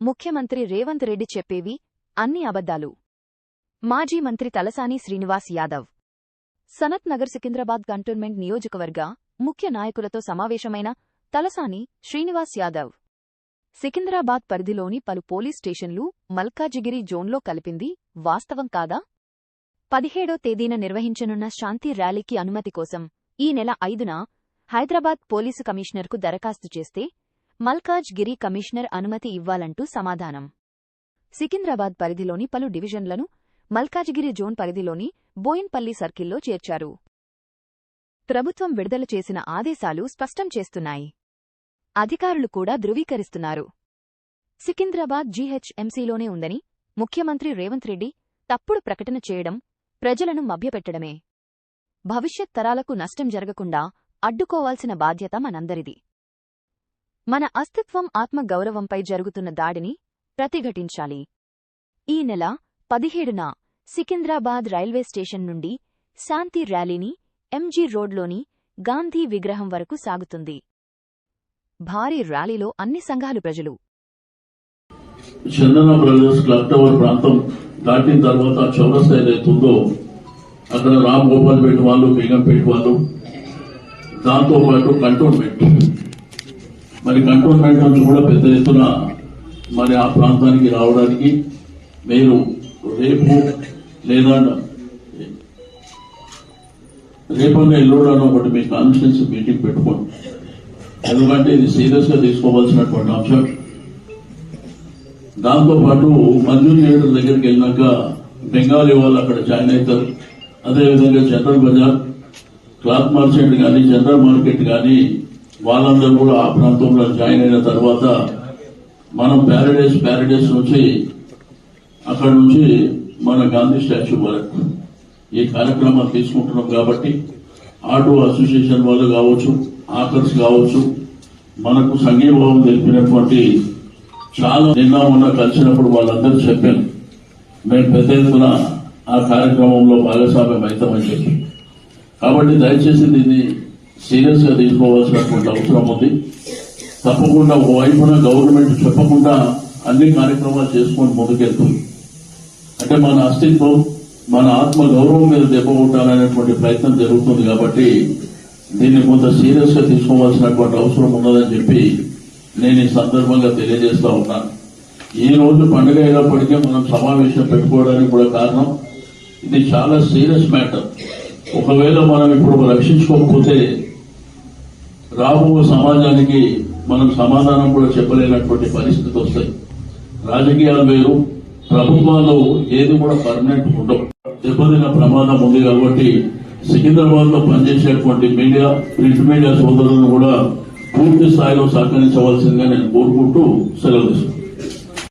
ముఖ్యమంత్రి రేవంత్ రెడ్డి చెప్పేవి అన్ని అబద్దాలు మాజీ మంత్రి తలసాని శ్రీనివాస్ యాదవ్. సనత్ నగర్ సికింద్రాబాద్ కంటోన్మెంట్ నియోజకవర్గ ముఖ్య నాయకులతో సమావేశమైన తలసాని శ్రీనివాస్ యాదవ్. సికింద్రాబాద్ పరిధిలోని పలు పోలీస్ స్టేషన్లు మల్కాజిగిరి జోన్లో కలిపింది వాస్తవం కాదా? పదిహేడో తేదీన నిర్వహించనున్న శాంతి ర్యాలీకి అనుమతి కోసం ఈ నెల ఐదున హైదరాబాద్ పోలీసు కమిషనర్కు దరఖాస్తు చేస్తే మల్కాజ్ గిరి కమిషనర్ అనుమతి ఇవ్వాలంటూ సమాధానం. సికింద్రాబాద్ పరిధిలోని పలు డివిజన్లను మల్కాజిగిరి జోన్ పరిధిలోని బోయిన్పల్లి సర్కిల్లో చేర్చారు. ప్రభుత్వం విడుదల చేసిన ఆదేశాలు స్పష్టం చేస్తున్నాయి. అధికారులు కూడా ధృవీకరిస్తున్నారు. సికింద్రాబాద్ జీహెచ్ఎంసీలోనే ఉందని ముఖ్యమంత్రి రేవంత్ రెడ్డి తప్పుడు ప్రకటన చేయడం ప్రజలను మభ్యపెట్టడమే. భవిష్యత్ తరాలకు నష్టం జరగకుండా అడ్డుకోవాల్సిన బాధ్యత మనందరిది. మన అస్తిత్వం ఆత్మగౌరవంపై జరుగుతున్న దాడిని ప్రతిఘటించాలి. ఈ నెల పదిహేడున సికింద్రాబాద్ రైల్వే స్టేషన్ నుండి శాంతి ర్యాలీని ఎంజీ రోడ్లోని గాంధీ విగ్రహం వరకు సాగుతుంది. భారీ ర్యాలీలో అన్ని సంఘాలు ప్రజలు. చందన బ్రదర్స్ క్లాక్ టవర్ ప్రాంతం దాటిన తర్వాత చౌరస్తా ఏదైతుందో అక్కడ రామ్ గోపాల్ పేట వాళ్ళు బేగంపేట వాళ్ళు దాంతో పాటు కంటోన్మెంట్. మరి కంటోన్మెంట్ నుంచి కూడా పెద్ద ఎత్తున మరి ఆ ప్రాంతానికి రావడానికి మీరు రేపు లేదా రేపన్న ఎల్లుడని ఒకటి మీ కాన్ఫరెన్స్ మీటింగ్ పెట్టుకోండి. ఎందుకంటే ఇది సీరియస్గా తీసుకోవాల్సినటువంటి అంశం. దాంతోపాటు చేయడం దగ్గరికి వెళ్ళినాక బెంగాలీ వాళ్ళు అక్కడ జాయిన్ అవుతారు. అదేవిధంగా జనరల్ బజార్ క్లాత్ మార్కెట్ కానీ జనరల్ మార్కెట్ కానీ వాళ్ళందరూ కూడా ఆ ప్రాంతంలో జాయిన్ అయిన తర్వాత మనం ప్యారడైస్ ప్యారడైస్ నుంచి అక్కడ నుంచి మన గాంధీ స్టాచ్యూ వరకు ఈ కార్యక్రమం తీసుకుంటున్నాం కాబట్టి ఆటో అసోసియేషన్ వాళ్ళు కావచ్చు ఆకర్స్ కావచ్చు మనకు సంఘీభావం తెలిపినటువంటి చాలా నిన్న మొన్న కలిసినప్పుడు వాళ్ళందరూ చెప్పాను మేము పెద్ద ఎత్తున ఆ కార్యక్రమంలో భాగస్వామ్యం అవుతామని చెప్పి. కాబట్టి దయచేసి దీన్ని సీరియస్గా తీసుకోవాల్సినటువంటి అవసరం ఉంది. తప్పకుండా ఒకవైపున గవర్నమెంట్ చెప్పకుండా అన్ని కార్యక్రమాలు చేసుకొని ముందుకెళ్తుంది. అంటే మన అస్తిత్వం మన ఆత్మ గౌరవం మీద దెబ్బకొట్టాలనేటువంటి ప్రయత్నం జరుగుతుంది కాబట్టి దీన్ని కొంత సీరియస్గా తీసుకోవాల్సినటువంటి అవసరం ఉన్నదని చెప్పి నేను ఈ సందర్భంగా తెలియజేస్తా ఉన్నాను. ఈ రోజు పండుగ అయినప్పటికీ మనం సమావేశం పెట్టుకోవడానికి కూడా కారణం ఇది చాలా సీరియస్ మ్యాటర్. ఒకవేళ మనం ఇప్పుడు రక్షించుకోకపోతే రాబో సమాజానికి మనం సమాధానం కూడా చెప్పలేనటువంటి పరిస్థితి వస్తాయి. రాజకీయాలు వేరు ప్రభుత్వాలు ఏది కూడా పర్మనెంట్ ఉండవు. దెబ్బతిన ప్రమాదం ఉంది కాబట్టి సికింద్రాబాద్లో పనిచేసేటువంటి మీడియా ప్రింట్ మీడియా సోదరులను కూడా పూర్తి స్థాయిలో సహకరించవలసిందిగా నేను కోరుకుంటూ సెలవు తీసుకుంటాను